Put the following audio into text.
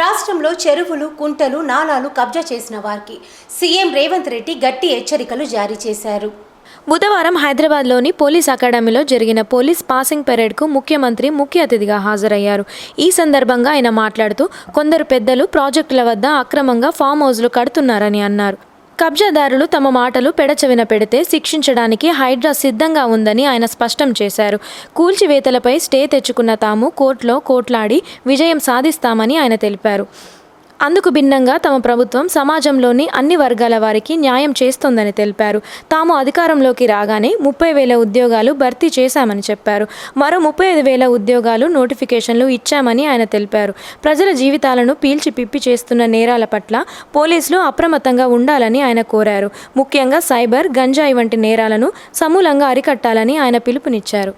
రాష్ట్రంలో చెరువులు కుంటలు నాలాలు కబ్జా చేసిన వారికి సీఎం రేవంత్ రెడ్డి గట్టి హెచ్చరికలు జారీ చేశారు. బుధవారం హైదరాబాద్లోని పోలీస్ అకాడమీలో జరిగిన పోలీస్ పాసింగ్ పెరేడ్కు ముఖ్యమంత్రి ముఖ్య అతిథిగా హాజరయ్యారు. ఈ సందర్భంగా ఆయన మాట్లాడుతూ కొందరు పెద్దలు ప్రాజెక్టుల వద్ద అక్రమంగా ఫామ్ హౌజ్లు కడుతున్నారని అన్నారు. కబ్జాదారులు తమ మాటలు పెడచెవిన పెడితే శిక్షించడానికి హైడ్రా సిద్ధంగా ఉందని ఆయన స్పష్టం చేశారు. కూల్చివేతలపై స్టే తెచ్చుకున్న తాము కోర్టులో కోట్లాడి విజయం సాధిస్తామని ఆయన తెలిపారు. అందుకు భిన్నంగా తమ ప్రభుత్వం సమాజంలోని అన్ని వర్గాల వారికి న్యాయం చేస్తోందని తెలిపారు. తాము అధికారంలోకి రాగానే ముప్పై వేల ఉద్యోగాలు భర్తీ చేశామని చెప్పారు. మరో ముప్పై ఐదు వేల ఉద్యోగాలు నోటిఫికేషన్లు ఇచ్చామని ఆయన తెలిపారు. ప్రజల జీవితాలను పీల్చి పిప్పి చేస్తున్న నేరాల పట్ల పోలీసులు అప్రమత్తంగా ఉండాలని ఆయన కోరారు. ముఖ్యంగా సైబర్ గంజాయి వంటి నేరాలను సమూలంగా అరికట్టాలని ఆయన పిలుపునిచ్చారు.